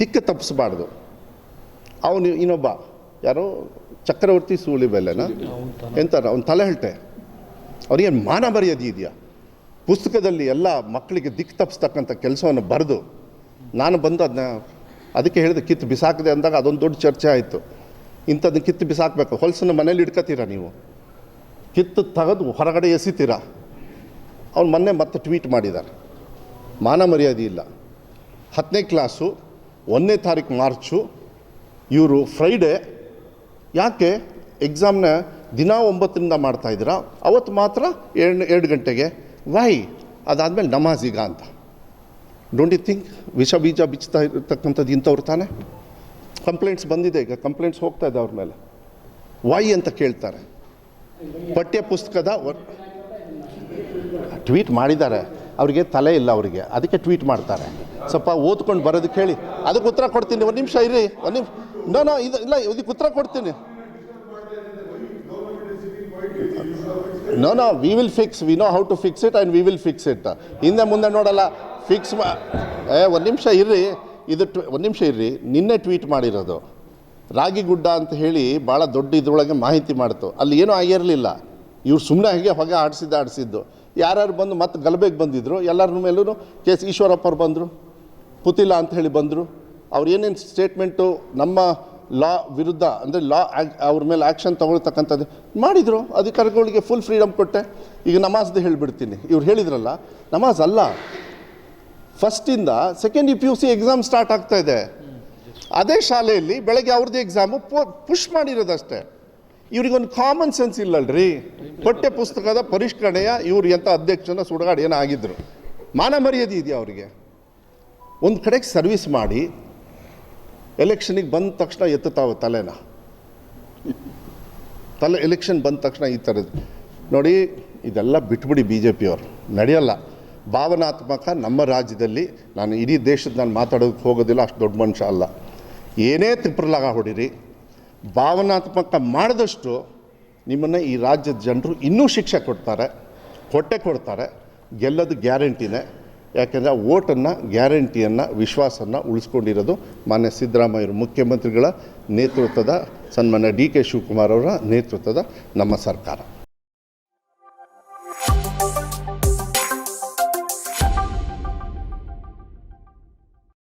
ದಿಕ್ಕು ತಪ್ಪಿಸ್ಬಾರ್ದು. ಅವನು ಇನ್ನೊಬ್ಬ, ಯಾರೋ ಚಕ್ರವರ್ತಿ ಸೂಳಿಬೆಲೆನ ಎಂತಾರ ಅವ್ನು ತಲೆ ಹೇಳ್ತೆ ಅವ್ರಿಗೇನು ಮಾನ ಮರ್ಯಾದೆ ಇದೆಯಾ? ಪುಸ್ತಕದಲ್ಲಿ ಎಲ್ಲ ಮಕ್ಕಳಿಗೆ ದಿಕ್ಕು ತಪ್ಪಿಸ್ತಕ್ಕಂಥ ಕೆಲಸವನ್ನು ಬರೆದು, ನಾನು ಬಂದು ಅದನ್ನ ಅದಕ್ಕೆ ಹೇಳಿದೆ, ಕಿತ್ತು ಬಿಸಾಕಿದೆ ಅಂದಾಗ ಅದೊಂದು ದೊಡ್ಡ ಚರ್ಚೆ ಆಯಿತು. ಇಂಥದ್ದನ್ನ ಕಿತ್ತು ಬಿಸಾಕಬೇಕು. ಹೊಲಸನ್ನು ಮನೇಲಿ ಇಟ್ಕೋತೀರಾ ನೀವು? ಕಿತ್ತು ತೆಗೆದು ಹೊರಗಡೆ ಎಸಿತೀರಾ? ಅವ್ನು ಮೊನ್ನೆ ಮತ್ತೆ ಟ್ವೀಟ್ ಮಾಡಿದ್ದಾರೆ ಮಾನ ಮರ್ಯಾದೆ ಇಲ್ಲ. ಹತ್ತನೇ ಕ್ಲಾಸು ಒಂದನೇ ತಾರೀಕು ಮಾರ್ಚು, ಇವರು ಫ್ರೈಡೇ ಯಾಕೆ ಎಕ್ಸಾಮ್ನ ದಿನ ಒಂಬತ್ತರಿಂದ ಮಾಡ್ತಾ ಇದ್ದೀರಾ? ಅವತ್ತು ಮಾತ್ರ ಎರಡು ಎರಡು ಗಂಟೆಗೆ. ವೈ ಅದಾದಮೇಲೆ ನಮಾಜಿಗ ಅಂತ. ಡೋಂಟ್ ಯು ಥಿಂಕ್ ವಿಷ ಬೀಜ ಬಿಚ್ಚುತ್ತಾ ಇರ್ತಕ್ಕಂಥದ್ದು ಇಂಥವ್ರು ತಾನೇ? ಕಂಪ್ಲೇಂಟ್ಸ್ ಬಂದಿದೆ ಈಗ ಕಂಪ್ಲೇಂಟ್ಸ್ ಹೋಗ್ತಾ ಇದೆ ಅವ್ರ ಮೇಲೆ. ವೈ ಅಂತ ಕೇಳ್ತಾರೆ. ಪಠ್ಯ ಪುಸ್ತಕದ ಟ್ವೀಟ್ ಮಾಡಿದ್ದಾರೆ. ಅವರಿಗೆ ತಲೆ ಇಲ್ಲ ಅವರಿಗೆ. ಅದಕ್ಕೆ ಟ್ವೀಟ್ ಮಾಡ್ತಾರೆ. ಸ್ವಲ್ಪ ಓದ್ಕೊಂಡು ಬರೋದಕ್ಕೆ ಹೇಳಿ. ಅದಕ್ಕೆ ಉತ್ತರ ಕೊಡ್ತೀನಿ, ಒಂದು ನಿಮಿಷ ಇರಿ. ಒಂದು ನಿಮಿಷ ನೋ ನೋ, ಇದು ಇಲ್ಲ, ಇದಕ್ಕೆ ಉತ್ತರ ಕೊಡ್ತೀನಿ. No no we will fix we know how to fix it and we will fix it ಹಿಂದೆ ಮುಂದೆ ನೋಡಲ್ಲ ಫಿಕ್ಸ್ ಮಾ, ಏ, ಒಂದು ನಿಮಿಷ ಇರ್ರಿ ಇದು ಟ್ವ ಒಂದು ನಿಮಿಷ ಇರ್ರಿ ನಿನ್ನೆ ಟ್ವೀಟ್ ಮಾಡಿರೋದು. ರಾಗಿ ಗುಡ್ಡ ಅಂತ ಹೇಳಿ ಭಾಳ ದೊಡ್ಡ ಇದ್ರೊಳಗೆ ಮಾಹಿತಿ ಮಾಡ್ತು. ಅಲ್ಲಿ ಏನೂ ಆಗಿರಲಿಲ್ಲ. ಇವ್ರು ಸುಮ್ಮನೆ ಹಾಗೆ ಹೊಗೆ ಆಡಿಸಿದ್ದು ಆಡಿಸಿದ್ದು. ಯಾರ್ಯಾರು ಬಂದು ಮತ್ತೆ ಗಲಭೆಗೆ ಬಂದಿದ್ರು ಎಲ್ಲರ ಮೇಲೂ ಕೆ ಎಸ್ ಈಶ್ವರಪ್ಪ ಅವ್ರು ಬಂದರು, ಪುತಿಲ ಅಂತ ಹೇಳಿ ಬಂದರು. ಅವ್ರು ಏನೇನು ಸ್ಟೇಟ್ಮೆಂಟು ನಮ್ಮ ಲಾ ವಿರುದ್ಧ, ಅಂದರೆ ಲಾ ಅವ್ರ ಮೇಲೆ ಆ್ಯಕ್ಷನ್ ತೊಗೊಳ್ತಕ್ಕಂಥದ್ದು ಮಾಡಿದರು. ಅಧಿಕಾರಿಗಳಿಗೆ ಫುಲ್ ಫ್ರೀಡಮ್ ಕೊಟ್ಟೆ. ಈಗ ನಮಾಜ್ದು ಹೇಳಿಬಿಡ್ತೀನಿ. ಇವ್ರು ಹೇಳಿದ್ರಲ್ಲ, ನಮಾಜ್ ಅಲ್ಲ. ಫಸ್ಟಿಂದ second P U C exam start ಆಗ್ತಾ ಇದೆ. ಅದೇ ಶಾಲೆಯಲ್ಲಿ ಬೆಳಗ್ಗೆ ಅವ್ರದ್ದು ಎಕ್ಸಾಮು ಪುಷ್ ಮಾಡಿರೋದಷ್ಟೇ. ಇವ್ರಿಗೊಂದು ಕಾಮನ್ ಸೆನ್ಸ್ ಇಲ್ಲಲ್ರಿ. ಪಠ್ಯ ಪುಸ್ತಕದ ಪರಿಷ್ಕರಣೆಯ ಇವ್ರು ಎಂಥ ಅಧ್ಯಕ್ಷನ ಸುಡಗಾಡು ಏನೋ ಆಗಿದ್ರು. ಮಾನ ಮರ್ಯಾದೆ ಇದೆಯಾ ಅವರಿಗೆ? ಒಂದು ಕಡೆಗೆ ಸರ್ವಿಸ್ ಮಾಡಿ ಎಲೆಕ್ಷನಿಗೆ ಬಂದ ತಕ್ಷಣ ಎತ್ತುತ್ತಾವೆ ತಲೆನ. ತಲೆ ಎಲೆಕ್ಷನ್ ಬಂದ ತಕ್ಷಣ ಈ ಥರದ್ದು ನೋಡಿ, ಇದೆಲ್ಲ ಬಿಟ್ಬಿಡಿ ಬಿ ಜೆ ಪಿಯವರು ನಡೆಯಲ್ಲ. ಭಾವನಾತ್ಮಕ ನಮ್ಮ ರಾಜ್ಯದಲ್ಲಿ ನಾನು ಇಡೀ ದೇಶದ ನಾನು ಮಾತಾಡೋದಕ್ಕೆ ಹೋಗೋದಿಲ್ಲ, ಅಷ್ಟು ದೊಡ್ಡ ಮನುಷ್ಯ ಅಲ್ಲ. ಏನೇ ತಿಪ್ರಲಾಗ ಹೊಡಿರಿ ಭಾವನಾತ್ಮಕ ಮಾಡಿದಷ್ಟು ನಿಮ್ಮನ್ನು ಈ ರಾಜ್ಯದ ಜನರು ಇನ್ನೂ ಶಿಕ್ಷೆ ಕೊಡ್ತಾರೆ ಕೊಟ್ಟೆ ಕೊಡ್ತಾರೆ. ಗೆಲ್ಲೋದು ಗ್ಯಾರಂಟಿನೇ. ಯಾಕೆಂದರೆ ಓಟನ್ನು ಗ್ಯಾರಂಟಿಯನ್ನು ವಿಶ್ವಾಸವನ್ನು ಉಳಿಸ್ಕೊಂಡಿರೋದು ಮಾನ್ಯ ಸಿದ್ದರಾಮಯ್ಯರು, ಮುಖ್ಯಮಂತ್ರಿಗಳ ನೇತೃತ್ವದ ಸನ್ಮಾನ್ಯ ಡಿ ಕೆ ಶಿವಕುಮಾರ್ ಅವರ ನೇತೃತ್ವದ ನಮ್ಮ ಸರ್ಕಾರ.